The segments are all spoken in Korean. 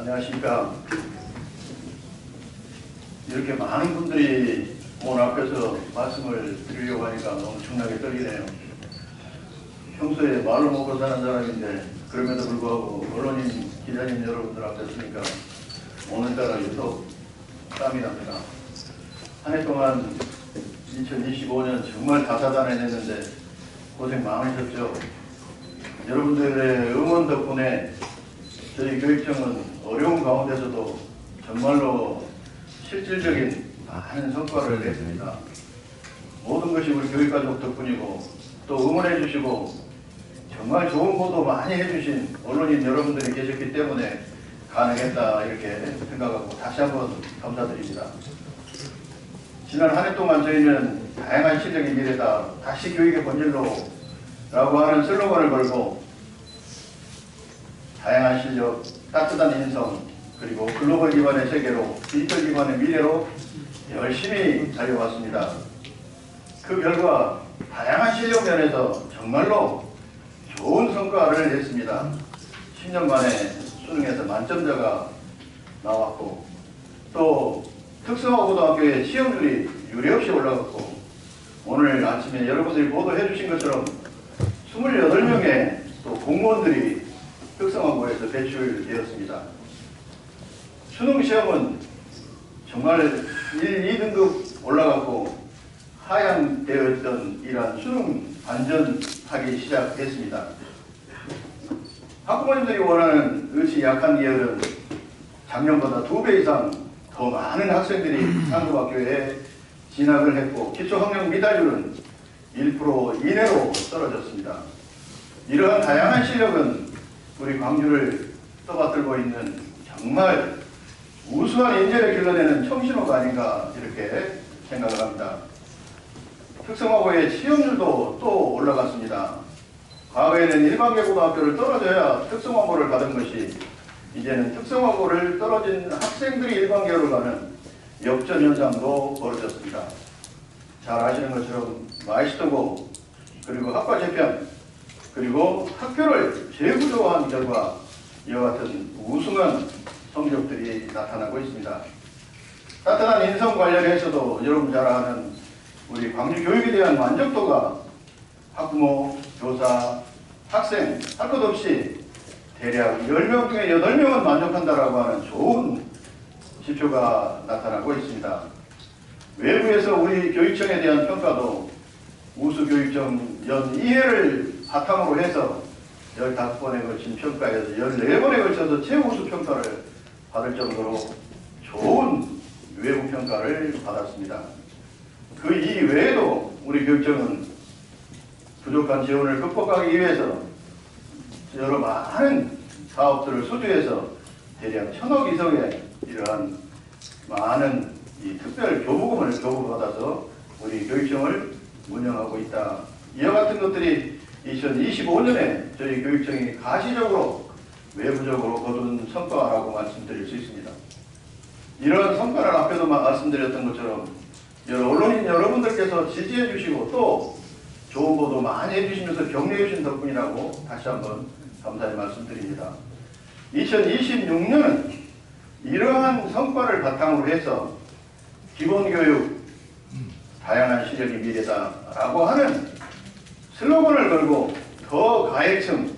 안녕하십니까. 이렇게 많은 분들이 오늘 앞에서 말씀을 드리려고 하니까 중하게 떨리네요. 평소에 말로 먹고 사는 사람인데 그럼에도 불구하고 언론인 기자님 여러분들 앞에 서니까 오늘따라 유독 땀이 납니다. 한 해 동안 2025년 정말 다사다난했는데 고생 많으셨죠. 여러분들의 응원 덕분에 저희 교육청은 어려운 가운데서도 정말로 실질적인 많은 성과를 냈습니다. 모든 것이 우리 교육가족 덕분이고 또 응원해 주시고 정말 좋은 보도 많이 해주신 언론인 여러분들이 계셨기 때문에 가능했다 이렇게 생각하고 다시 한번 감사드립니다. 지난 한 해 동안 저희는 다양한 실력의 미래다 다시 교육의 본질로 라고 하는 슬로건을 걸고 다양한 실력, 따뜻한 인성, 그리고 글로벌 기반의 세계로 디지털 기반의 미래로 열심히 달려왔습니다. 그 결과 다양한 실력 면에서 정말로 좋은 성과를 냈습니다. 10년 만에 수능에서 만점자가 나왔고 또 특성화 고등학교의 시험률이 유례없이 올라갔고 오늘 아침에 여러분들이 보도해 주신 것처럼 28명의 또 공무원들이 특성화고에서 배출되었습니다. 수능 시험은 정말 1, 2등급 올라갔고 하향되어 있던 이러한 수능 안전하기 시작했습니다. 학부모님들이 원하는 의지 약한 계열은 작년보다 두배 이상 더 많은 학생들이 상급학교에 진학을 했고 기초학력 미달률은 1% 이내로 떨어졌습니다. 이러한 다양한 실력은 우리 광주를 떠받들고 있는 정말 우수한 인재를 길러내는 청신호가 아닌가 이렇게 생각을 합니다. 특성화고의 시험률도 또 올라갔습니다. 과거에는 일반계 고등학교를 떨어져야 특성화고를 받은 것이 이제는 특성화고를 떨어진 학생들이 일반계로 가는 역전 현상도 벌어졌습니다. 잘 아시는 것처럼 마이스터고 그리고 학과 재편 그리고 학교를 재구조한 결과 이와 같은 우승한 성적들이 나타나고 있습니다. 따뜻한 인성 관련해서도 여러분 잘 아는 우리 광주 교육에 대한 만족도가 학부모, 교사, 학생 할 것 없이 대략 10명 중에 8명은 만족한다라고 하는 좋은 지표가 나타나고 있습니다. 외부에서 우리 교육청에 대한 평가도 우수교육청 연 2회를 바탕으로 해서 15번에 걸친 평가에서 14번에 걸쳐서 최우수 평가를 받을 정도로 좋은 외부 평가를 받았습니다. 그 이외에도 우리 교육청은 부족한 지원을 극복하기 위해서 여러 많은 사업들을 소주해서 대략 천억 이상의 이러한 많은 이 특별 교부금을 교부받아서 우리 교육청을 운영하고 있다. 이와 같은 것들이 2025년에 저희 교육청이 가시적으로 외부적으로 거둔 성과라고 말씀드릴 수 있습니다. 이러한 성과를 앞에도 말씀드렸던 것처럼 언론인 여러분들께서 지지해 주시고 또 좋은 보도 많이 해주시면서 격려해 주신 덕분이라고 다시 한번 감사의 말씀드립니다. 2026년은 이러한 성과를 바탕으로 해서 기본교육 다양한 실력이 미래다라고 하는 슬로건을 걸고 더 가해층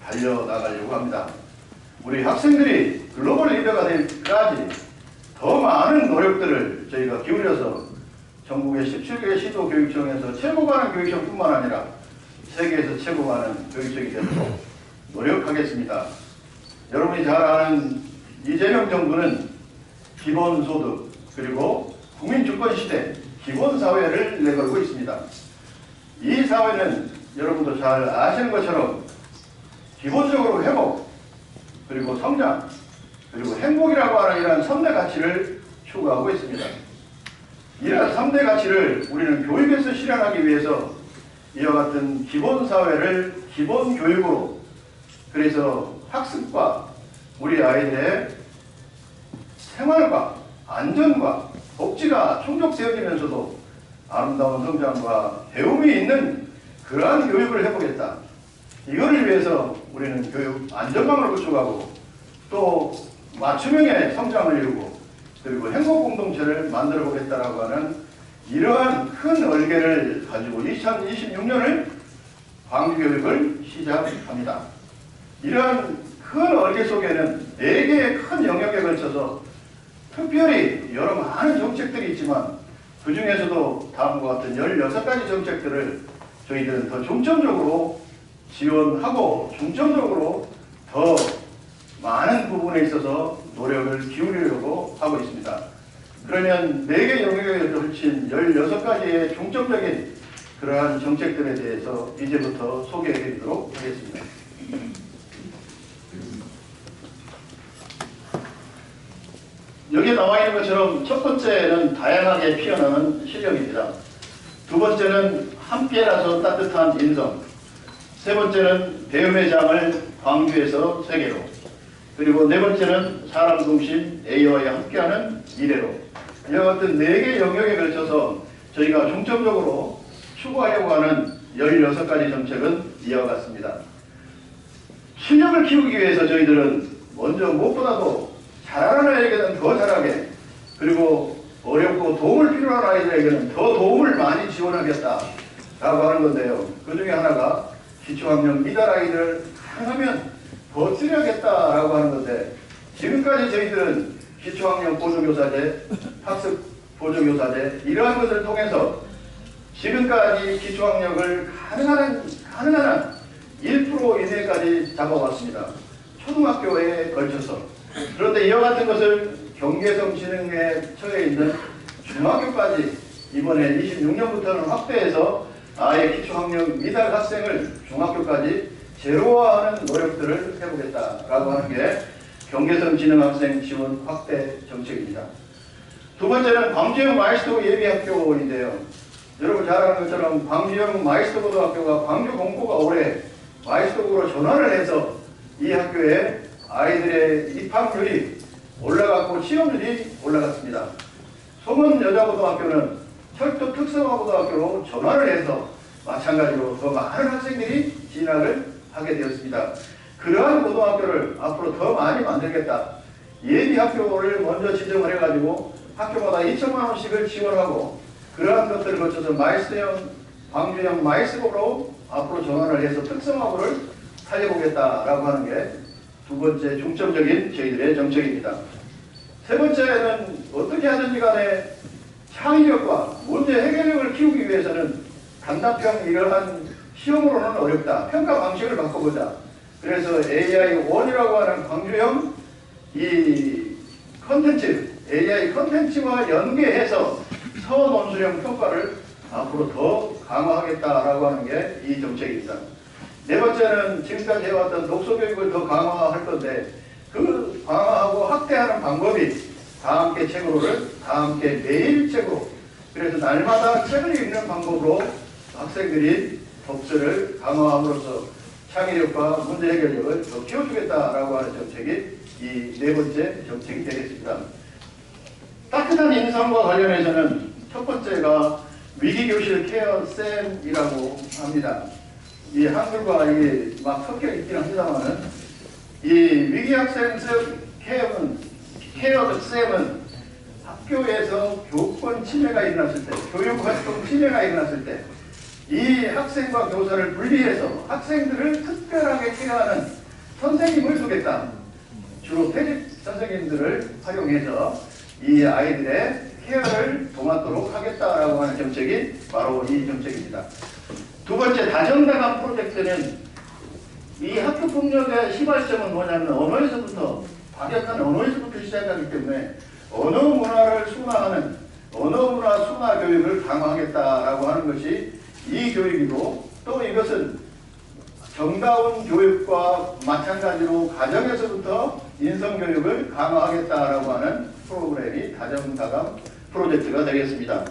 달려나가려고 합니다. 우리 학생들이 글로벌 리더가 될 때까지 더 많은 노력들을 저희가 기울여서 전국의 17개 시도 교육청에서 최고 가는 교육청뿐만 아니라 세계에서 최고 가는 교육청이 되도록 노력하겠습니다. 여러분이 잘 아는 이재명 정부는 기본소득 그리고 국민주권시대 기본사회를 내걸고 있습니다. 이 사회는 여러분도 잘 아시는 것처럼 기본적으로 회복 그리고 성장 그리고 행복이라고 하는 이러한 3대 가치를 추구하고 있습니다. 이러한 3대 가치를 우리는 교육에서 실현하기 위해서 이와 같은 기본 사회를 기본 교육으로 그래서 학습과 우리 아이들의 생활과 안전과 복지가 충족되어지면서도 아름다운 성장과 배움이 있는 그러한 교육을 해보겠다. 이거를 위해서 우리는 교육 안전망을 구축하고 또 맞춤형의 성장을 이루고 그리고 행복 공동체를 만들어 보겠다라고 하는 이러한 큰 얼개를 가지고 2026년을 광주교육을 시작합니다. 이러한 큰 얼개 속에는 네 개의 큰 영역에 걸쳐서 특별히 여러 많은 정책들이 있지만 그 중에서도 다음과 같은 16가지 정책들을 저희들은 더 중점적으로 지원하고 중점적으로 더 많은 부분에 있어서 노력을 기울이려고 하고 있습니다. 그러면 4개 영역에 걸친 16가지의 중점적인 그러한 정책들에 대해서 이제부터 소개해 드리도록 하겠습니다. 여기에 나와 있는 것처럼 첫 번째는 다양하게 피어나는 실력입니다. 두 번째는 함께라서 따뜻한 인성. 세 번째는 배움의 장을 광주에서 세계로. 그리고 네 번째는 사람 중심 AI와 함께하는 미래로. 이와 같은 네 개 영역에 걸쳐서 저희가 중점적으로 추구하려고 하는 16가지 정책은 이와 같습니다. 실력을 키우기 위해서 저희들은 먼저 무엇보다도 잘하는 아이에게는 더 잘하게 그리고 어렵고 도움을 필요한 아이들에게는 더 도움을 많이 지원하겠다 라고 하는 건데요. 그 중에 하나가 기초학력 미달 아이들을 가능하면 더 줄여야겠다라고 하는 건데 지금까지 저희들은 기초학력 보조교사제, 학습 보조교사제 이러한 것을 통해서 지금까지 기초학력을 가능한 가능한 한1% 이내까지 잡아왔습니다. 초등학교에 걸쳐서 이와 같은 것을 경계성 지능에 처해 있는 중학교까지 이번에 26년부터는 확대해서 아예 기초학력 미달 학생을 중학교까지 제로화하는 노력들을 해보겠다라고 하는 게 경계성 지능 학생 지원 확대 정책입니다. 두 번째는 광주형 마이스터 예비학교인데요. 여러분 잘 아는 것처럼 광주형 마이스터 고등학교가 광주 공고가 올해 마이스터고로 전환을 해서 이 학교에 아이들의 입학률이 올라갔고 취업률이 올라갔습니다. 송은 여자고등학교는 철도 특성화고등학교로 전환을 해서 마찬가지로 더 많은 학생들이 진학을 하게 되었습니다. 그러한 고등학교를 앞으로 더 많이 만들겠다. 예비 학교를 먼저 지정을 해가지고 학교마다 2천만 원씩을 지원하고 그러한 것들을 거쳐서 마이스터형, 광주형 마이스고로 앞으로 전환을 해서 특성화고를 살려보겠다라고 하는 게 두 번째 중점적인 저희들의 정책입니다. 세 번째는 어떻게 하든지 간에 창의력과 문제 해결력을 키우기 위해서는 단답형 이러한 시험으로는 어렵다. 평가 방식을 바꿔보자. 그래서 AI1이라고 하는 광주형 이 컨텐츠, AI 컨텐츠와 연계해서 서원원수형 평가를 앞으로 더 강화하겠다라고 하는 게 이 정책입니다. 네 번째는 지금까지 해왔던 독서 교육을 더 강화할 건데 그 강화하고 확대하는 방법이 다 함께 책으로를 다 함께 매일 책으로 그래서 날마다 책을 읽는 방법으로 학생들이 독서를 강화함으로써 창의력과 문제 해결력을 더 키워주겠다라고 하는 정책이 이 네 번째 정책이 되겠습니다. 따뜻한 인상과 관련해서는 첫 번째가 위기교실 케어 쌤이라고 합니다. 이 한글과 이 막 섞여 있긴 합니다만은 이 위기학생 쌤 케어는 케어 쌤은 학교에서 교권 침해가 일어났을 때, 교육활동 침해가 일어났을 때, 이 학생과 교사를 분리해서 학생들을 특별하게 케어하는 선생님을 두겠다. 주로 퇴직 선생님들을 활용해서 이 아이들의 케어를 도맡도록 하겠다라고 하는 정책이 바로 이 정책입니다. 두 번째 다정다감 프로젝트는 이 학교 폭력의 시발점은 뭐냐면 언어에서부터 과격한 언어에서부터 시작하기 때문에 언어 문화를 순화하는 언어 문화 순화 교육을 강화하겠다라고 하는 것이 이 교육이고 또 이것은 정다운 교육과 마찬가지로 가정에서부터 인성 교육을 강화하겠다라고 하는 프로그램이 다정다감 프로젝트가 되겠습니다.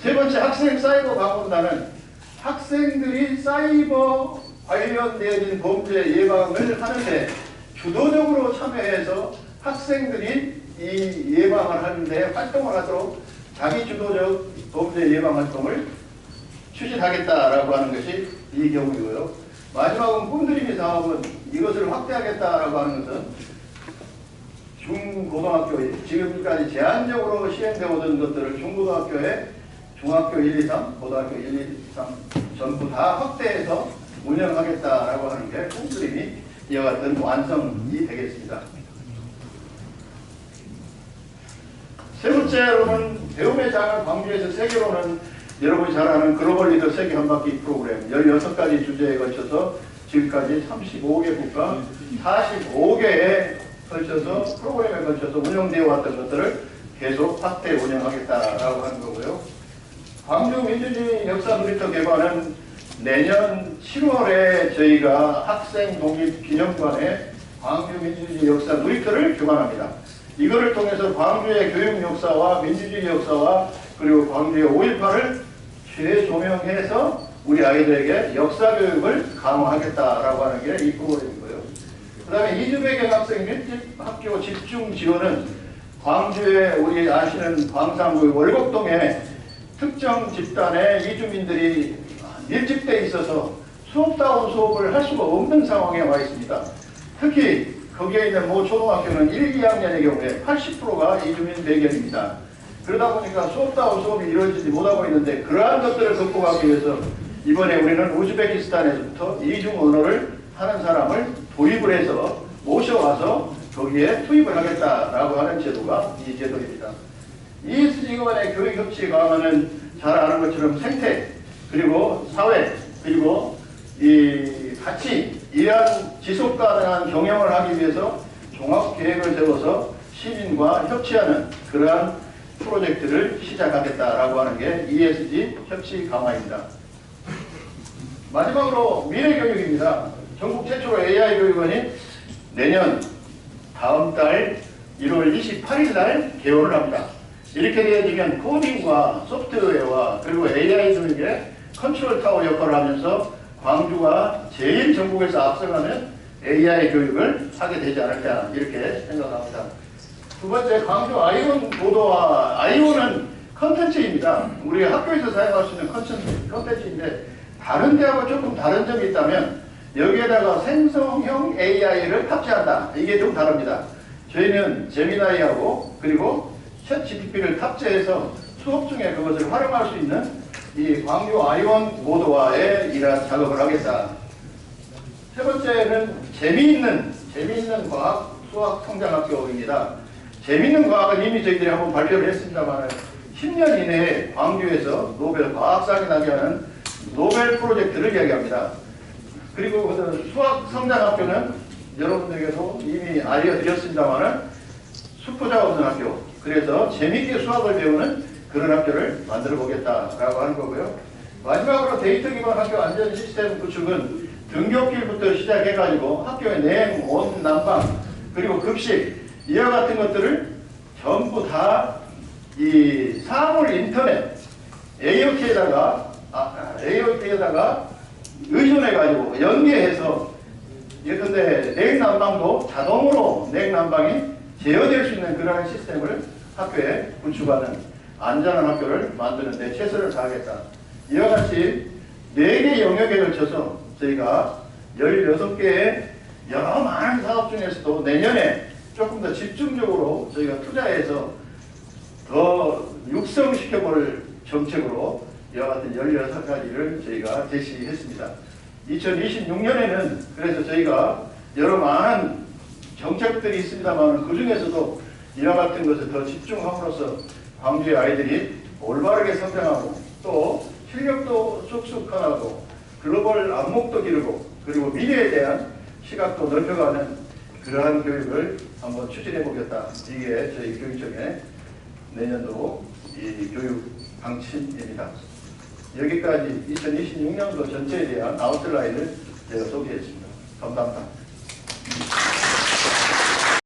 세 번째 학생 사이버 방문단은 학생들이 사이버 관련되어진 범죄 예방을 하는데 주도적으로 참여해서 학생들이 이 예방을 하는데 활동을 하도록 자기 주도적 범죄 예방 활동을 추진하겠다라고 하는 것이 이 경우이고요. 마지막은 꿈드림이 사업은 이것을 확대하겠다라고 하는 것은 중고등학교 지금까지 제한적으로 시행되어 오던 것들을 중고등학교에 중학교 1, 2, 3, 고등학교 1, 2, 3 전부 다 확대해서 운영하겠다라고 하는 게 콩그림이 이와 같은 완성이 되겠습니다. 세 번째로는 배움의 장을 광주에서 세계로는 여러분이 잘 아는 글로벌 리더 세계 한 바퀴 프로그램 16가지 주제에 걸쳐서 지금까지 35개 국가 45개에 걸쳐서 프로그램에 걸쳐서 운영되어 왔던 것들을 계속 확대 운영하겠다라고 하는 거고요. 광주 민주주의 역사 놀이터 개관은 내년 7월에 저희가 학생 독립 기념관에 광주 민주주의 역사 놀이터를 개관합니다. 이거를 통해서 광주의 교육 역사와 민주주의 역사와 그리고 광주의 5.18을 재조명해서 우리 아이들에게 역사 교육을 강화하겠다라고 하는 게 이 프로그램이고요. 그 다음에 이주배경 학생 밀집 학교 집중 지원은 광주에 우리 아시는 광산구 월곡동에 특정 집단의 이주민들이 밀집돼 있어서 수업다운 수업을 할 수가 없는 상황에 와 있습니다. 특히 거기에 있는 모 초등학교는 1, 2학년의 경우에 80%가 이주민 배경입니다. 그러다 보니까 수업다운 수업이 이루어지지 못하고 있는데 그러한 것들을 극복하기 위해서 이번에 우리는 우즈베키스탄에서부터 이중 언어를 하는 사람을 도입을 해서 모셔와서 거기에 투입을 하겠다라고 하는 제도가 이 제도입니다. ESG 간의 교육 협치 강화는 잘 아는 것처럼 생태 그리고 사회 그리고 이 같이 이러한 지속 가능한 경영을 하기 위해서 종합 계획을 세워서 시민과 협치하는 그러한 프로젝트를 시작하겠다라고 하는 게 ESG 협치 강화입니다. 마지막으로 미래 교육입니다. 전국 최초로 AI 교육원이 내년 다음 달 1월 28일 날 개원을 합니다. 이렇게 되어지면 코딩과 소프트웨어와 그리고 AI 교육의 컨트롤 타워 역할을 하면서 광주가 제일 전국에서 앞서가는 AI 교육을 하게 되지 않을까 이렇게 생각합니다. 두 번째 광주 아이온 보도와 아이온은 컨텐츠입니다. 우리 학교에서 사용할 수 있는 컨텐츠, 컨텐츠인데 다른 데하고 조금 다른 점이 있다면 여기에다가 생성형 AI를 탑재한다. 이게 좀 다릅니다. 저희는 제미나이하고 그리고 챗 GPT를 탑재해서 수업 중에 그것을 활용할 수 있는 이 광주 아이원 모드와의 이러한 작업을 하겠다. 세 번째는 재미있는 재미있는 과학 수학 성장학교입니다. 재미있는 과학은 이미 저희들이 한번 발표를 했습니다만 10년 이내에 광주에서 노벨 과학상이 나게 하는 노벨 프로젝트를 이야기합니다. 그리고 그 수학 성장학교는 여러분들에게도 이미 알려드렸습니다만은 수포자 없는 학교. 그래서 재미있게 수학을 배우는 그런 학교를 만들어 보겠다라고 하는 거고요. 마지막으로 데이터 기반 학교 안전 시스템 구축은 등교길부터 시작해가지고 학교의 냉, 온, 난방, 그리고 급식, 이와 같은 것들을 전부 다 이 사물 인터넷, AOT에다가, 아, AOT에다가 의존해가지고 연계해서 예컨대 냉난방도 자동으로 냉난방이 제어될 수 있는 그러한 시스템을 학교에 구축하는 안전한 학교를 만드는 데 최선을 다하겠다. 이와 같이 4개 영역에 걸쳐서 저희가 16개의 여러 많은 사업 중에서도 내년에 조금 더 집중적으로 저희가 투자해서 더 육성시켜볼 정책으로 이와 같은 16가지를 저희가 제시했습니다. 2026년에는 그래서 저희가 여러 많은 정책들이 있습니다만 그 중에서도 이와 같은 것을 더 집중함으로써 광주의 아이들이 올바르게 성장하고 또 실력도 쑥쑥하고 글로벌 안목도 기르고 그리고 미래에 대한 시각도 넓혀가는 그러한 교육을 한번 추진해 보겠다. 이게 저희 교육청의 내년도 이 교육 방침입니다. 여기까지 2026년도 전체에 대한 아웃라인을 제가 소개했습니다. 감사합니다.